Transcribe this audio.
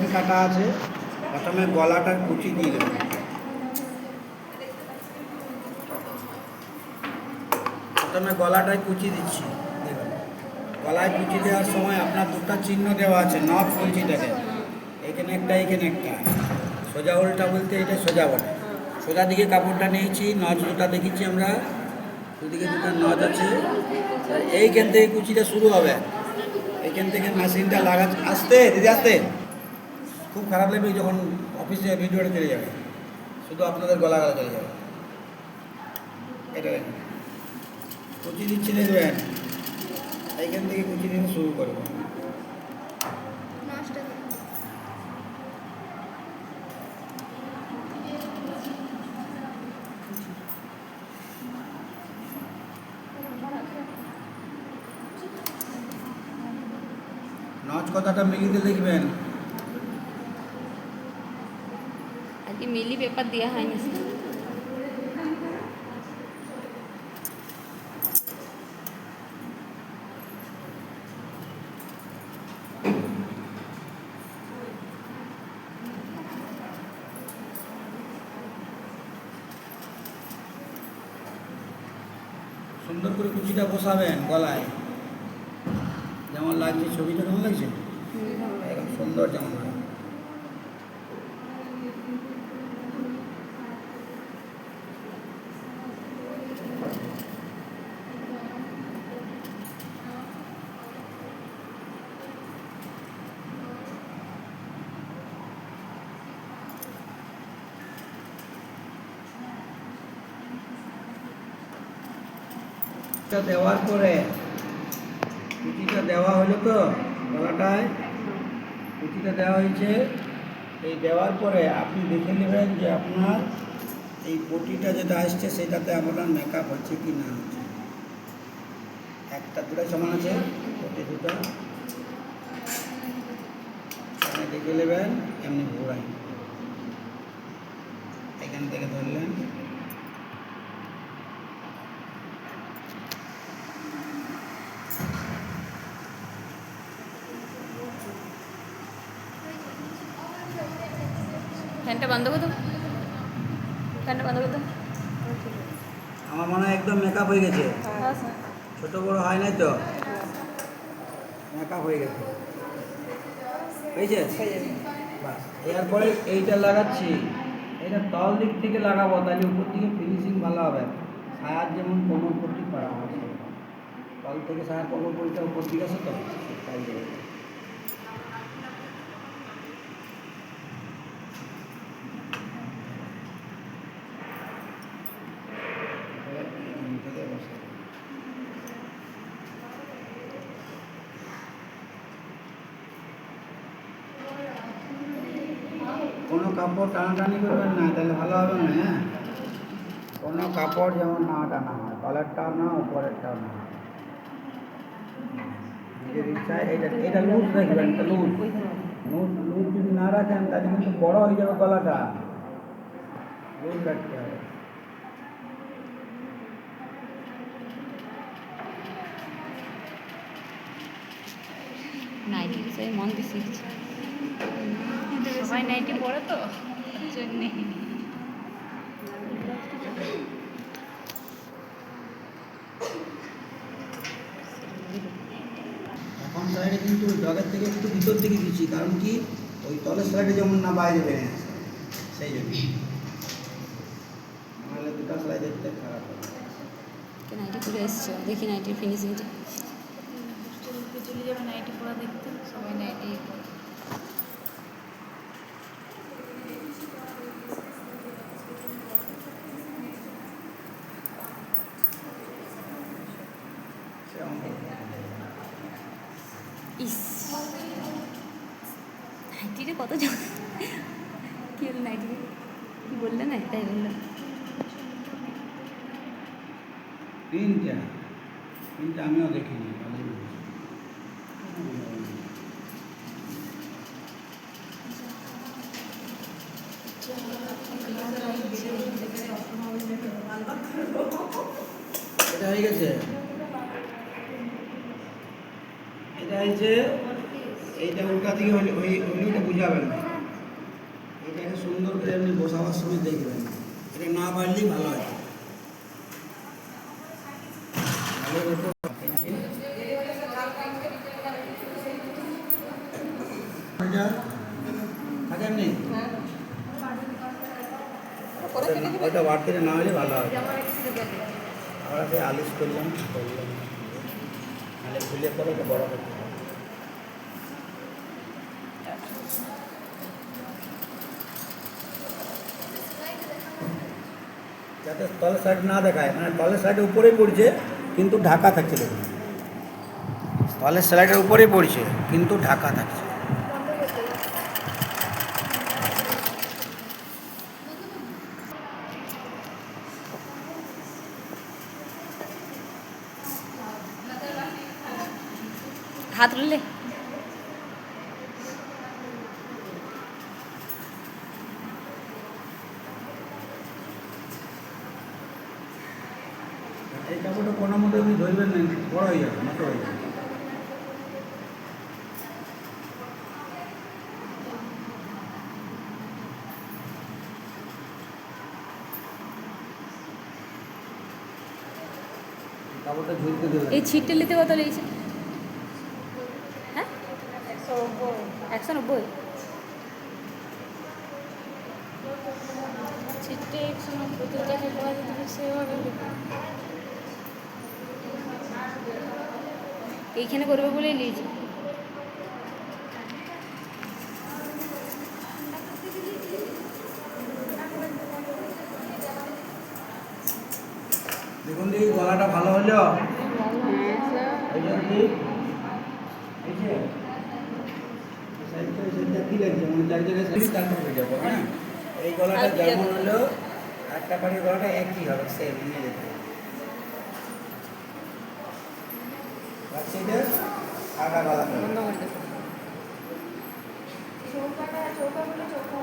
কি কাটা আছে? প্রথমে গলাটা কুচি দিয়ে দেবেন প্রথমে গলাটায় কুচি দিচ্ছি। গলায় কুচি দেওয়ার সময় আপনার দুটো চিহ্ন দেওয়া আছে, নখ কুচিটাকে এখানে একটা এখানে একটা। সোজা উল্টা বলতে এটা সোজা বটে। সোজা দিকে কাপড়টা নিয়েছি, নজ দুটা দেখেছি আমরা। দুদিকে দুটো নজ আছে। এইখান থেকে কুচিটা শুরু হবে। এইখান থেকে মেশিনটা লাগা আসতে, দিদি, আসতে। খুব খারাপ লাগবে যখন অফিসে ভিডিওটা চলে যাবে। শুধু আপনাদের গলা গলা চলে যাবে। এটা কুচি দিচ্ছি দেখবেন এইখান থেকে কুচি দিন শুরু করব। নজ কথাটা মিলিয়ে লিখবেন আজকে মিলি পেপার দেওয়া হয়নি সুন্দর করে কুচিটা বসাবেন গলায় যেমন লাগছে ছবিটা কেমন লাগছে একদম সুন্দর যেমন দেওয়ার পরে কুচিটা দেওয়া হলো তো গলাটায়। কুচিটা দেওয়া হয়েছে। এই দেওয়ার পরে আপনি দেখে নেবেন যে আপনার এই পটিটা যেটা আসছে সেটাতে আপনার মেকআপ হচ্ছে কি না হচ্ছে। একটা দুটো সমান আছে, পটি দুটো। দেখে নেবেন, এমনি ঘোরাই। এখান থেকে ধরলেন। ফ্যানটা বন্ধ করে ফ্যানটা বন্ধ করে আমার মনে হয় একদম মেকআপ হয়ে গেছে। হ্যাঁ স্যার। ছোট বড় হয় নাই তো? মেকআপ হয়ে গেছে। হয়েছে? এরপরে এইটা লাগাচ্ছি। এটা তল দিক থেকে লাগাবো তাহলে উপর দিকে ফিনিশিং ভালো হবে। সায়ার যেমন কোমর পট্টি করা হয় তল থেকে সায়ার কোমর পট্টিটা উপর দিকে আছে তো? তাই কোনো কাপড় টানাটানি করবেন না, তাহলে ভালো হবে না হ্যাঁ? কোনো কাপড় যেমন না টানা হয়, কলারটাও না, উপরেরটাও না। নিজের ইচ্ছায় এটা এটা লুজ রাখবেন, এটা লুজ লুজ লুজ যদি না রাখেন, তাহলে কিন্তু বড় হয়ে যাবে গলাটা। লুজ রাখতে হবে। নাইটি বিষয়ে মন দিয়ে শিখছি সবাই নাইটি পড়ে তো? জন্যে। এখন সাইডে কিন্তু জগের থেকে একটু ভিতর থেকে দিচ্ছি কারণ কি ওই তলের সাইডে যেমন না বাইরে বেরিয়ে আসে সেই জন্য। নাহলে দুটো সেলাই দেখতে খারাপ হবে। নাইটি পরে এসছো দেখি নাইটির ফিনিশিংটা চলে যাবে নাইটি পড়া দেখতে সবাই নাইটি ইস। নাইটিটা কত কি হলো নাইটি কি বললে না তাই বললাম তিনটা। তিনটা আমিও দেখিনি এটা হয়ে গেছে? এটা হয়েছে এইটা উল্টা দিকে হলে ওই ওইটা বুঝাবেন না। এটাকে সুন্দর করে আপনি বসাবার সময় দেখবেন। এটা না বাড়লেই ভালো হয়। ভালো। ওইটা থাকেন নি হলে ভালো হয়। আমরা আলিশ করলাম করলাম। নাহলে ভুলে পরে ওটা বড় করতে যাতে তলের সাইড না দেখায়। মানে তলের সাইডের উপরেই পড়ছে কিন্তু ঢাকা থাকছে দেখুন। তলের স্লাইডের উপরেই পড়ছে কিন্তু ঢাকা থাকছে। হাত তুললে এই কাপড়টা কোনো মতো আপনি ধরবেন না বড় হয়ে যাবে নষ্ট হয়ে যাবে। এই ছিটটা নিতে কত লেগেছে হ্যাঁ? একশো নব্বই। ছিটে একশো নব্বই পারে সেভাবে এইখানে করবে বলেই নিয়েছি দেখুন দেখি গলাটা ভালো হলো? এই? মানে হয়ে। হ্যাঁ? গলাটা যেমন হলো একটা পাড়ির গলাটা একই হবে সেম নিয়ে যেতে চৌকাটা চৌকা বলে চৌকা